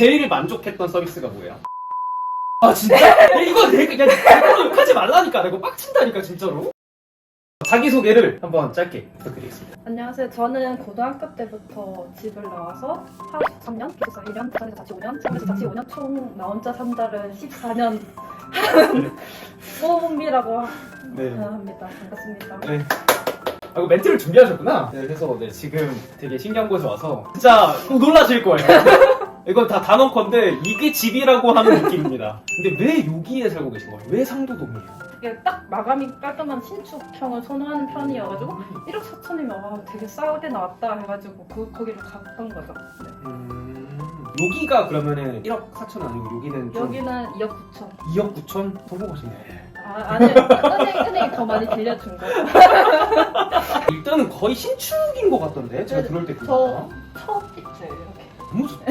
제일 만족했던 서비스가 뭐예요? 아 진짜? 야, 이거 내가 야, 이거 욕하지 말라니까 내가 빡친다니까 진짜로 자기 소개를 한번 짧게 부탁드리겠습니다 안녕하세요. 저는 고등학교 때부터 집을 나와서 43년, 기숙사 1년, 부산에서 자취 5년, 서울에서 자취 5년, 총 나 혼자 산 달은 14년 꼬음이라고 네. 합니다. 반갑습니다. 네. 아, 이거 멘트를 준비하셨구나. 네, 그래서 네, 지금 되게 신기한 곳에 와서 진짜 꼭 놀라실 거예요. 이건 다 단언컨대 이게 집이라고 하는 느낌입니다. 근데 왜 여기에 살고 계신 거예요? 왜 상도동이에요? 이게 딱 마감이 깔끔한 신축형을 선호하는 편이어가지고 1억 4천이면 와 되게 싸게 나왔다 해가지고 그, 거기를 갔던 거죠. 네. 음, 여기가 그러면은 1억 4천 아니고 여기는 좀 여기는 2억 9천. 2억 9천 성공하시네. 아, 아니 은행, 은행이 더 많이 빌려준 거. 일단은 거의 신축인 것 같던데 제가 들어올 때저 보니까 첫 입주예요 이렇게. 너무 좋다.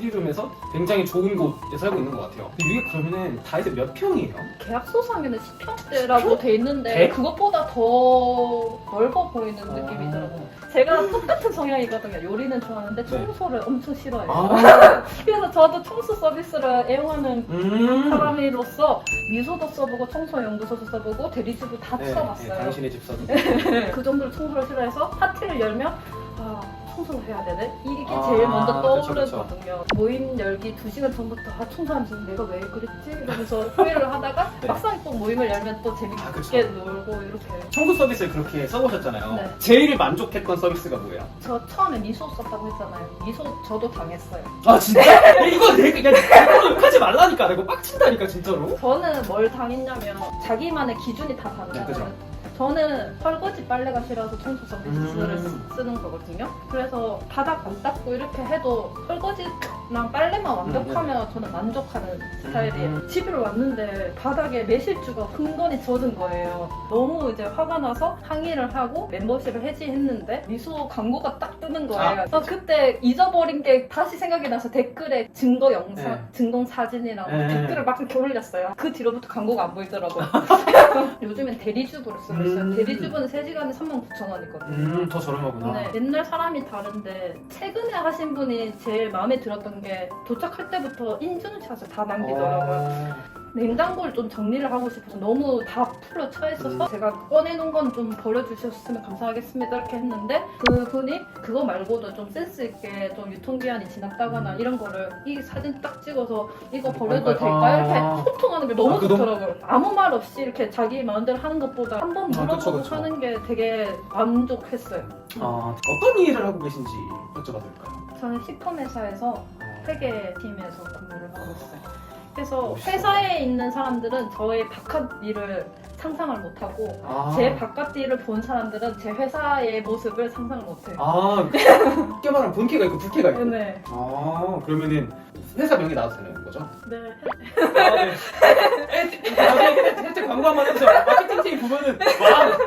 리룸에서 굉장히 좋은 곳에 살고 있는 것 같아요. 근데 이게 그러면은 다 해서 몇 평이에요? 계약서상에는 10평대라고 돼 있는데 대? 그것보다 더 넓어 보이는 느낌이더라고요. 제가 똑같은 성향이거든요. 요리는 좋아하는데 청소를 엄청 싫어해요. 네. 아, 그래서 저도 청소 서비스를 애용하는 음. 사람으로서 미소도 써보고 청소 연구소도 써보고 대리주도 다 네, 네, 써봤어요. 당신의 집사도. 그 정도로 청소를 싫어해서 파티를 열면 아 청소를 해야 되네? 이게 아, 제일 먼저 그쵸, 그쵸. 떠오르거든요. 모임 열기 2시간 전부터 아 청소하면서 내가 왜 그랬지? 이러면서 후회를 하다가 네. 막상 또 모임을 열면 또 재밌게 아, 그쵸. 놀고 이렇게 청소 서비스를 그렇게 써보셨잖아요. 네. 제일 만족했던 서비스가 뭐예요? 저 처음에 미소 썼다고 했잖아요. 미소 저도 당했어요. 아 진짜? 야, 이거 내가 야, 욕하지 말라니까 내가 빡친다니까 진짜로. 저는 뭘 당했냐면 자기만의 기준이 다 네, 다르잖아요. 그죠. 저는 설거지 빨래가 싫어서 청소 서비스를 음. 쓰- 쓰는 거거든요. 그래서 바닥 안 닦고 이렇게 해도 설거지 랑 빨래만 완벽하면 저는 만족하는 스타일이에요. 음. 집에 왔는데 바닥에 매실주가 흥건히 젖은 거예요. 너무 이제 화가 나서 항의를 하고 멤버십을 해지했는데 미소 광고가 딱 뜨는 거예요. 아, 그때 잊어버린 게 다시 생각이 나서 댓글에 증거 영상, 네. 증거 사진이랑 네. 댓글을 막 이렇게 올렸어요. 그 뒤로부터 광고가 안 보이더라고요. 요즘엔 대리주부를 쓰고 있어요. 음. 대리주부는 3시간에 39,000원이거든요. 음, 더 저렴하구나. 네, 옛날 사람이 다른데 최근에 하신 분이 제일 마음에 들었던 게 도착할 때부터 인증샷을 다 남기더라고요. 어, 냉장고를 좀 정리를 하고 싶어서 너무 다 풀로 차 있어서 음. 제가 꺼내놓은 건 좀 버려주셨으면 감사하겠습니다 이렇게 했는데 그분이 그거 말고도 좀 센스 있게 좀 유통기한이 지났다거나 음. 이런 거를 이 사진 딱 찍어서 이거 아, 버려도 아. 될까요? 이렇게 소통하는 게 너무 아, 그 좋더라고요. 아무 말 없이 이렇게 자기 마음대로 하는 것보다 한 번 아, 물어보고 그쵸, 그쵸. 하는 게 되게 만족했어요. 아, 어떤 일을 하고 계신지 여쭤봐도 될까요? 저는 식품 회사에서 어, 회계팀에서 근무를 하고 있어요. 그래서 멋있어. 회사에 있는 사람들은 저의 바깥 일을 상상을 못하고 아, 제 바깥 일을 본 사람들은 제 회사의 모습을 상상을 못해요. 아, 쉽게 말하면 본캐가 있고 부캐가 있고. 네. 아, 그러면은 회사 명이 나와도 되는 거죠? 네. 아, 네. 혜택 광고 한번 해주세요. 마케팅팀 보면은 와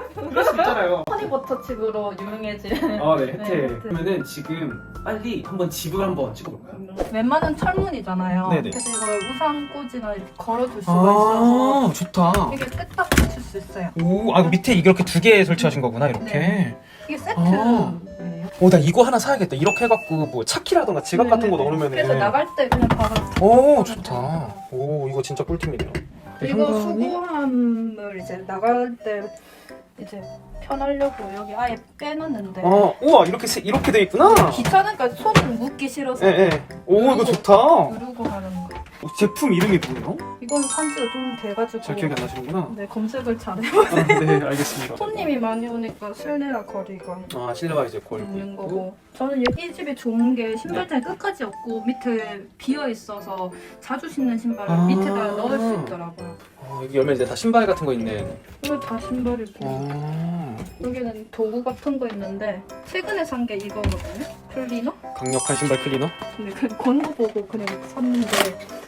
허니버터칩으로 유명해진. 아, 네, 혜택. 네, 혜택. 그러면은 지금 빨리 한번 집을 한번 찍어볼까요? 웬만한 철문이잖아요. 네네. 그래서 이걸 우산 꽂이나 이렇게 걸어둘 수가 있어서 아, 좋다. 이게 셋딱 붙일 수 있어요. 오, 아, 밑에 이렇게 두 개 설치하신 거구나, 이렇게. 네. 이게 아. 세트예요. 오, 나 이거 하나 사야겠다. 이렇게 해갖고 뭐 차키라던가 지갑 같은 거. 넣으면은. 그래서 나갈 때 그냥 바로 오, 좋다. 오, 이거 진짜 꿀팁이네요. 이거 현관이- 수거함을 이제 나갈 때 이제 편하려고 여기 아예 빼놨는데 어, 우와, 이렇게, 세- 이렇게 돼 있구나. 귀찮으니까 손 묻기 싫어서 예, 예. 오, 이거 좋다. 누르고 가는 거. 어, 제품 이름이 뭐예요? 이건 산지가 좀 돼가지고 잘 기억이 안 나시는구나. 네 검색을 잘해. 아, 네, 알겠습니다. 손님이 많이 오니까 실내라 거리가 아, 실내가 이제 걸고 있는 있고. 거고. 저는 이 집이 좋은 게 신발장이 끝까지 없고 밑에 비어 있어서 자주 신는 신발을 아. 밑에다 넣을 수 있더라고요. 어, 여기 열면 이제 다 신발 같은 거 있는. 이거 다 신발이고 아, 여기는 도구 같은 거 있는데 최근에 산 게 이거거든요. 클리너? 강력한 신발 클리너? 근데 그 광고 보고 그냥 샀는데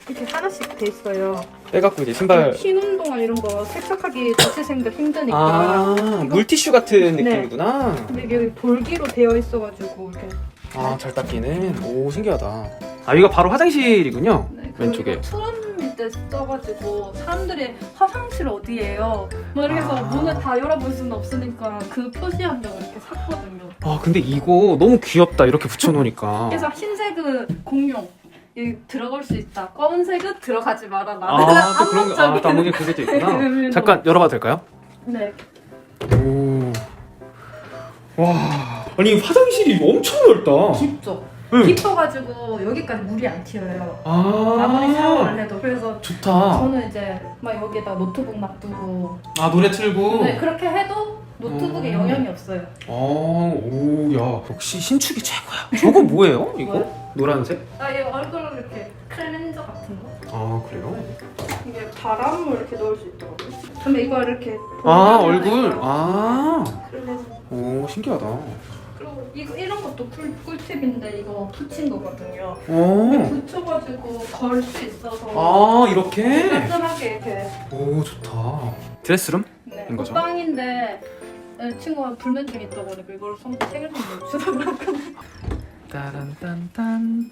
이렇게 하나씩 돼 있어요. 빼갖고 이제 신발. 흰 운동화 이런 거 세척하기 자체생도 힘드니까. 아, 이거- 물티슈 같은 네. 느낌이구나. 근데 이게 여기 돌기로 되어 있어가지고 이렇게. 아, 잘 닦이는. 오, 신기하다. 아, 여기가 바로 화장실이군요. 네, 왼쪽에. 이거 트럼 밑에 써가지고 사람들이 화장실 어디예요? 뭐 이렇게 해서 아. 문을 다 열어볼 수는 없으니까 그 표시한다고 이렇게 샀거든요. 아, 근데 이거 너무 귀엽다. 이렇게 붙여놓으니까. 그래서 흰색은 공용. 이 들어갈 수 있다. 검은색은 들어가지 마라. 나는 아, 또 그런 거, 아, 또 안목에 그게 또 있구나. 잠깐 열어봐도 될까요? 네. 오. 와. 아니, 화장실이 엄청 넓다. 깊죠. 응. 깊어가지고 여기까지 물이 안 튀어요. 아. 아무리 샤워를 해도 그래서 좋다. 저는 이제 막 여기다 노트북 놔두고 아, 노래 틀고. 네, 그렇게 해도 노트북에 음. 영향이 없어요. 아, 오, 야. 역시 신축이 최고야. 저거 뭐예요? 이거? 노란색? 아, 이 얼굴 이렇게 클렌저 같은 거? 아, 그래요? 이게 바람을 이렇게 넣을 수 있더라고요. 근데 이거 이렇게 아, 얼굴. 아. 오, 신기하다. 이거 이런 것도 꿀, 꿀팁인데 이거 붙인 거거든요. 오. 붙여가지고 걸 수 있어서 아, 이렇게? 깔끔하게 이렇게 오, 좋다. 드레스룸? 네. 인 거죠? 빵인데 네, 친구가 불면증 있다고 하니까 이걸 선 생일 선물 주더라고. 따란딴딴.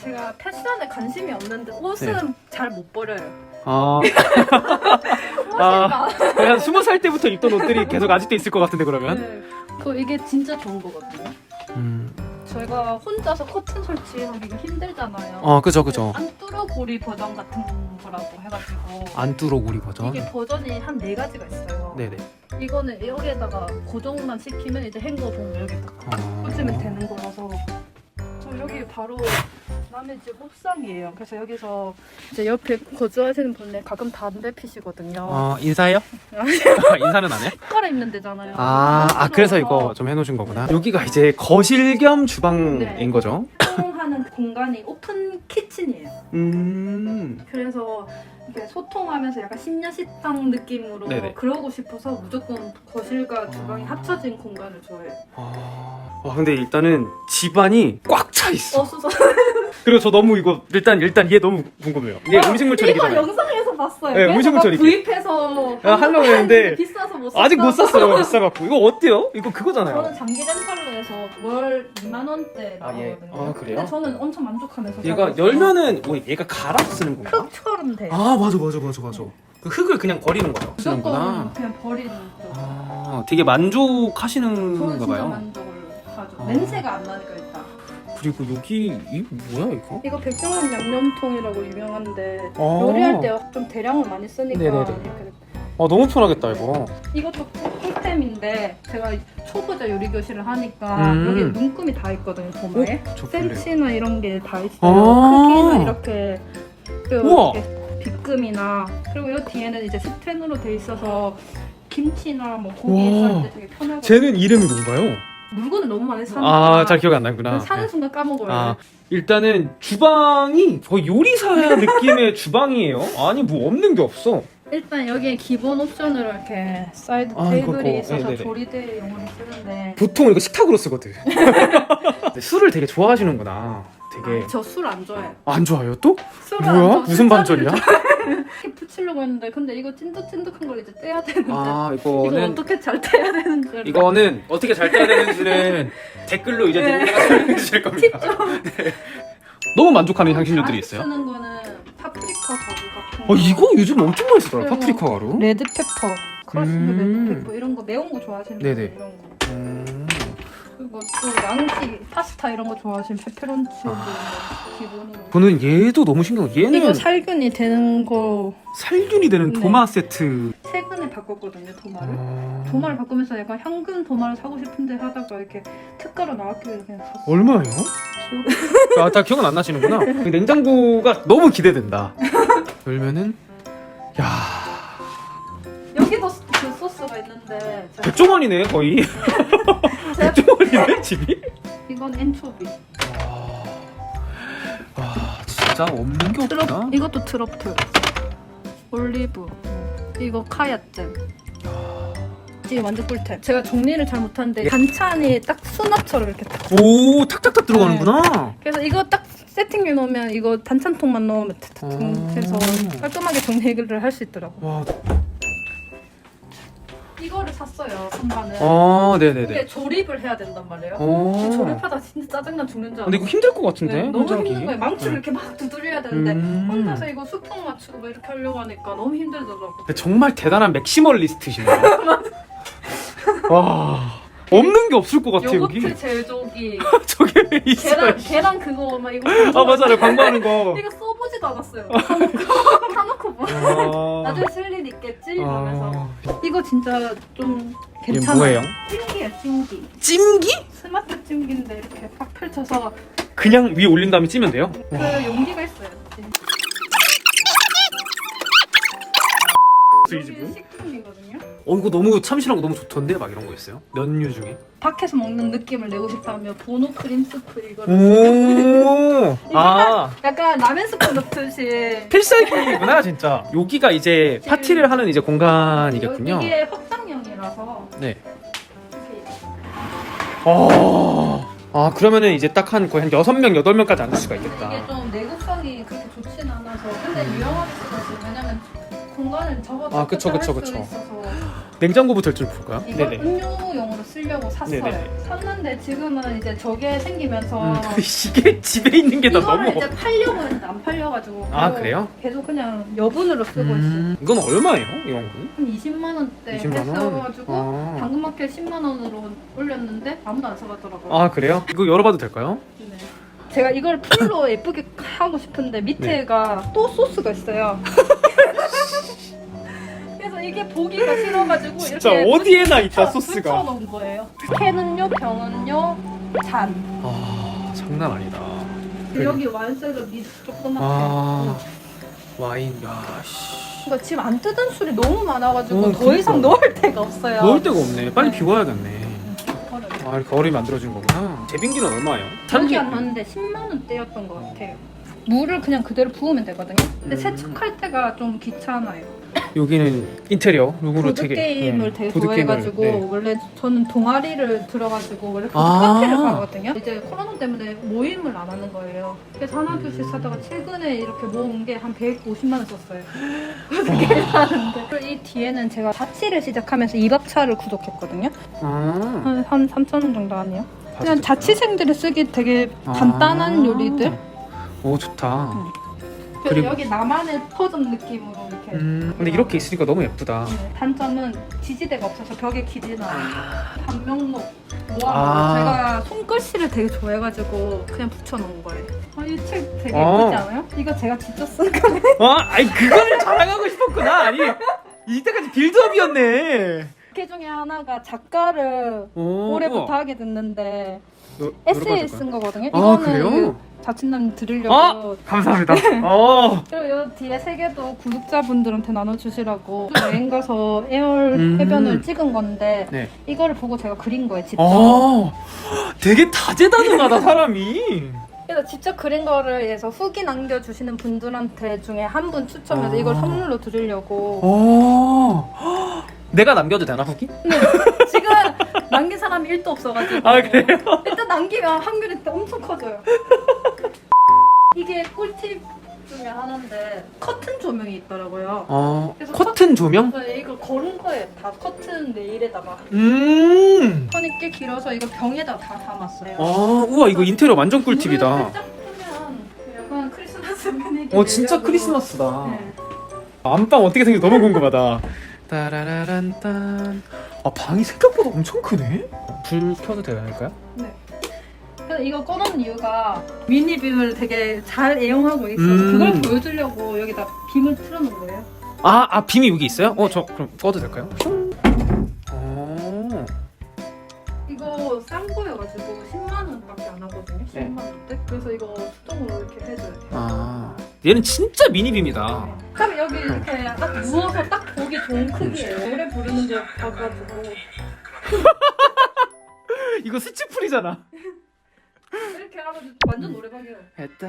제가 패션에 관심이 없는데 옷은 네. 잘못 버려요. 아, 아. 나. 한 스무 살 때부터 입던 옷들이 계속 아직도 있을 것 같은데 그러면? 네. 그 이게 진짜 좋은 거거든요. 음. 저희가 혼자서 커튼 설치하기가 힘들잖아요. 어, 그죠, 그죠. 안뚜러고리 버전 같은 거라고 해가지고 안뚜러구리 버전. 이게 버전이 한 네 가지가 있어요. 네네. 이거는 여기에다가 고정만 시키면 이제 행거 보면 여기다 어. 꽂으면 되는 거라서 저 여기 바로 남의 집 옥상이에요. 그래서 여기서 이제 옆에 거주하시는 분들 가끔 담배 피시거든요. 어, 인사해요? 인사는 안 해? 숟가락 입는 데잖아요. 아, 아 그래서 이거 좀 해놓으신 거구나. 여기가 이제 거실 겸 주방인 네. 거죠? 소통하는 공간이 오픈 키친이에요. 음. 그래서 이렇게 소통하면서 약간 심야 식당 느낌으로 네네. 그러고 싶어서 무조건 거실과 주방이 아. 합쳐진 공간을 좋아해요. 아, 와, 근데 일단은 집안이 꽉 차 있어. 어수선. 그리고 저 너무 이거 일단 일단 얘 너무 궁금해요. 이게 음식물 이거 처리기잖아요. 영상에서 봤어요. 네, 그래서 막 처리기. 구입해서 아, 하려고 했는데 비싸서 못 샀어. 아직 못 샀어요. 비싸갖고 이거 어때요? 이거 그거잖아요. 저는 장기 렌탈로 해서 월 2만 원대 아, 예. 나오거든요. 아, 그래요? 근데 저는 엄청 만족하면서 얘가 사고 있어요. 열면은 뭐 얘가 갈아 쓰는 건가? 흙처럼 돼 요. 아 맞아 맞아 맞아 맞아. 그 흙을 그냥 버리는 거죠. 쓰는구나. 무조건 그냥 버리는 거. 아, 되게 저는 만족하시는가 진짜 봐요. 만족을 하죠. 아. 냄새가 안 나니까 일단. 그리고 여기 이 뭐야 이거? 이거 백종원 양념통이라고 유명한데 아. 요리할 때 좀 대량을 많이 쓰니까 네네네. 이렇게 아 너무 편하겠다 이거. 이것도 꿀템인데 제가 초보자 요리 교실을 하니까 음. 여기 문금이 다 있거든요 도마에 저 볼래요. 센치나 이런 게 다 있어요 아. 크기는 이렇게 우와. 이렇게 빗금이나 그리고 이 뒤에는 이제 스텐으로 돼 있어서 김치나 뭐 고기 와. 썰때 되게 편하고 쟤는 이름이 뭔가요? 물건을 너무 많이 사니까 아잘 기억이 안 나구나. 사는 순간 까먹어요 아 일단은 주방이 거의 요리사 느낌의 주방이에요. 아니 뭐 없는 게 없어. 일단 여기에 기본 옵션으로 이렇게 사이드 아, 테이블이 이거, 있어서 네네네. 조리대용으로 쓰는데 보통 이거 식탁으로 쓰거든. 술을 되게 좋아하시는구나. 되게 저 술 안 좋아해요 안 좋아요 또? 술을 안 뭐야? 좋아해요. 무슨 반전이야? 이렇게 붙이려고 했는데 근데 이거 찐득찐득한 걸 이제 떼야 되는데 아 이거 이거는 어떻게 잘 떼야 되는지 이거는 어떻게 잘 떼야 되는지는 댓글로 이제 네. 누군가가 설명해 주실 겁니다. 네. 너무 만족하는 향신료들이 있어요. 쓰는 거는 파프리카 가루 같은 어 이거 요즘 엄청 많이 쓰더라 그리고 파프리카 가루. 레드페퍼 크러쉬드 음. 레드페퍼 이런 거 매운 거 좋아하시는 네네. 분 이런 거 음. 그리고 또 양식 파스타 이런 거 좋아하시면 페페론치도 아. 기본으로 저는 얘도 너무 신기해. 얘는 이거 살균이 되는 거 살균이 되는 네. 도마 세트. 최근에 바꿨거든요 도마를 아. 도마를 바꾸면서 약간 현금 도마를 사고 싶은데 하다가 이렇게 특가로 나왔길래 그냥 샀어 얼마예요? 아, 다 기억은 안 나시는구나. 그 냉장고가 너무 기대된다. 열면은 야 여기도 소스가 있는데 제가- 100조 원이네 거의. 제가 100조 원이네 집이. 이건 엔초비 와 진짜 없는 게 트러 없구나. 이것도 트러플 올리브 이거 카야잼 이게 완전 꿀템 제가 정리를 잘 못하는데 반찬이 딱 수납처럼 이렇게 딱 오 탁탁탁 들어가는구나. 그래서 이거 딱 세팅해 놓으면 이거 반찬통만 넣으면 탁탁탁 어. 해서 깔끔하게 정리를 할 수 있더라고 와. 이거를 샀어요 선반을 아 근데 네네네. 조립을 해야 된단 말이에요 어. 조립하다 진짜 짜증나 죽는 줄 알았어 근데 이거 힘들 것 같은데. 네, 너무 혼자 힘든? 거예요 망치를 네. 이렇게 막 두드려야 되는데 음. 혼자서 이거 수평 맞추고 막 이렇게 하려고 하니까 너무 힘들더라고 근데 정말 대단한 맥시멀리스트시네요. 와. 없는 게 없을 것 같아 여기. 요거트 제조기, 저게 왜 있어요? 계란 계란 그거 막 이거 아 맞아요 광고하는 거. 이거 써보지도 않았어요. 사놓고 뭐. 아. 나중에 쓸 일 있겠지 이러면서 아. 이거 진짜 좀 괜찮아요. 뭐예요? 찜기예요 찜기. 찜기? 스마트 찜기인데 이렇게 팍 펼쳐서 그냥 위에 올린 다음에 찌면 돼요? 그 용기가 있어요. 이 집은? 식품이거든요. 어 이거 너무 참신하고 너무 좋던데 막 이런 거 있어요? 면류 중에. 밖에서 먹는 느낌을 내고 싶다면 보노 크림 스프 음. 이거를 오. 아. 약간 라면 스프 넣듯이 필살기구나 진짜. 여기가 이제 파티를 하는 이제 공간이겠군요. 이게 확장형이라서 네. 이렇게 어. 아 그러면은 이제 딱 한 거의 한 여섯 명 여덟 명까지 앉을 수가 이게 있겠다. 좀 내구성이 그렇게 좋진 않아서 근데 쓰거든요. 왜냐면 공간을 접어서 아, 그쵸, 그쵸, 그쵸. 있어서 냉장고부터 좀 볼까요? 이걸 네네. 음료용으로 쓰려고 샀어요. 네네. 샀는데 지금은 이제 저게 생기면서 음, 이게 집에 있는 게 다 이거를 너무. 이제 팔려고 했는데 안 팔려가지고 아, 계속- 그래요? 계속 그냥 여분으로 쓰고 있어요. 음, 이건 얼마예요? 이런 거? 한 20만 원대 20만 원? 했어가지고 아. 당근마켓 10만 원으로 올렸는데 아무도 안 써봤더라고요. 아 그래요? 이거 열어봐도 될까요? 네. 제가 이걸 풀로 예쁘게 하고 싶은데 밑에가 또 소스가 있어요. 이게 보기가 싫어가지고 진짜 이렇게 어디에나 있다 소스가. 붙여놓은 거예요. 캔은요, 병은요, 잔. 아 장난 아니다. 그래. 여기 완색을 미 조그맣게. 아 와인 야씨. 그러니까 지금 안 뜯은 술이 너무 많아가지고 어, 더 이상 그러니까. 넣을 데가 없어요. 넣을 데가 없네. 빨리 네. 비워야겠네. 버려요. 아 이렇게 얼음이 만들어지는 거구나. 제빙기는 얼마예요? 기억이 안 나는데 10만 원대였던 것 같아요. 물을 그냥 그대로 부으면 되거든요. 근데 음. 세척할 때가 좀 귀찮아요. 여기는 인테리어 룩으로 보드 되게 게임을 네, 되게 보드 게임을, 좋아해가지고 네. 원래 저는 동아리를 들어가지고 원래 보드 아. 카페를 가거든요. 이제 코로나 때문에 모임을 안 하는 거예요. 그래서 하나 둘씩 사다가 최근에 이렇게 모은 게 한 150만 원 썼어요. 보드 게임 사는데. 이 뒤에는 제가 자취를 시작하면서 2박차를 구독했거든요. 아, 한, 한 3천 원 정도 하네요. 그냥. 자취생들이 쓰기 되게 간단한 아. 요리들. 오 좋다. 그리고 그리고- 여기 나만의 퍼전 느낌으로 이렇게. 음, 근데 이렇게 있으니까 너무 예쁘다. 네, 단점은 지지대가 없어서 벽에 나요. 단명목 모아놓고 아. 제가 손글씨를 되게 좋아해가지고 그냥 붙여놓은 거예요. 아, 이 책 되게 어. 예쁘지 않아요? 이거 제가 직접 쓴 거예요. 아, 아니 그거를 자랑하고 싶었구나. 아니 이때까지 빌드업이었네. 그 중에 하나가 작가를 오, 올해부터. 하게 됐는데 요- 에세이 쓴 거거든요. 아, 이거는 그래요? 그 자취남 드리려고 아! 감사합니다. 어. 그리고 요 뒤에 세 개도 구독자분들한테 나눠주시라고 여행 가서 에얼 음. 해변을 찍은 건데 네. 이거를 보고 제가 그린 거예요 직접 어. 되게 다재다능하다 사람이. 그래서 직접 그린 거를 해서 후기 남겨주시는 분들한테 중에 한 분 추첨해서 아. 이걸 선물로 드리려고 어. 내가 남겨도 되나 후기? 지금 남긴 사람이 1도 없어가지고 아 그래요? 일단 남기면 확률이 엄청 커져요 이게 꿀팁 중에 하나인데 커튼 조명이 있더라고요 어. 그래서 커튼 조명? 그래서 이걸 걸은 거예요 다 커튼 레일에다가 음. 선이 꽤 길어서 이거 병에다 다 담았어요 아, 우와 이거 인테리어 완전 물을 꿀팁이다. 살짝 약간 크리스마스 분위기 어 진짜 내려고. 크리스마스다. 네. 안방 어떻게 생긴지 너무 궁금하다. 따라라란딴. 아 방이 생각보다 엄청 크네. 불 켜도 될까요? 네. 그래서 이거 꺼놓은 이유가 미니빔을 되게 잘 애용하고 있어서 음. 그걸 보여주려고 여기다 빔을 틀어놓은 거예요. 아, 아 빔이 여기 있어요? 어, 저 그럼 꺼도 될까요? 어. 이거 싼 거여가지고 10만 원밖에 안 하거든요. 네. 10만 원대. 그래서 이거 수동으로 이렇게 해줘야 돼요. 아. 얘는 진짜 미니 빔이다. 그럼 여기 이렇게 딱 누워서 딱 보기 좋은 크기예요. 노래 부르는 거 봐가지고 이거 스치풀이잖아. 이렇게 하면 완전 노래방이에요. 했다.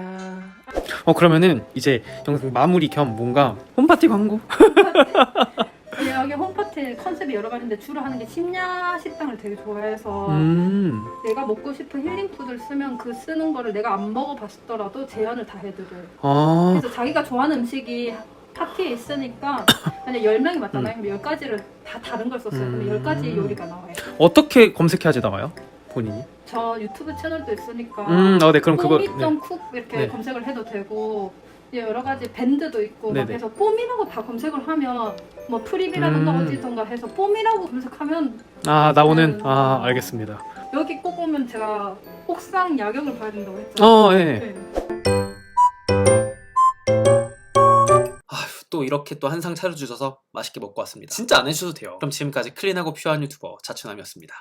어 그러면은 이제 영상 마무리 겸 뭔가 홈파티 광고? 네, 여기 홈파티 컨셉이 여러 가지인데 주로 하는 게 심야 식당을 되게 좋아해서 음. 내가 먹고 싶은 힐링 푸드를 쓰면 그 쓰는 거를 내가 안 먹어봤더라도 제안을 다 해드려요. 아. 그래서 자기가 좋아하는 음식이 파티에 있으니까 만약 10명이 왔잖아요. 그럼 10가지를 다 다른 걸 썼어요. 음. 그럼 10가지 요리가 나와요. 어떻게 검색해야지 나와요? 본인이? 저 유튜브 채널도 있으니까 음, 어, 네, 그럼 그거. 네. 뽀미.쿡 이렇게 네. 검색을 해도 되고 이제 여러 가지 밴드도 있고 막 네네. 그래서 뽀미라고 다 검색을 하면 뭐 프립이라던가 음. 어디던가 해서 뽀미라고 검색하면 아 나오는 음. 아 알겠습니다. 여기 꼭 오면 제가 옥상 야경을 봐야 된다고 했잖아요. 어 예. 네. 아휴 또 이렇게 또 한상 차려주셔서 맛있게 먹고 왔습니다. 진짜 안 해주셔도 돼요. 그럼 지금까지 클린하고 퓨어한 유튜버 자춘함이었습니다.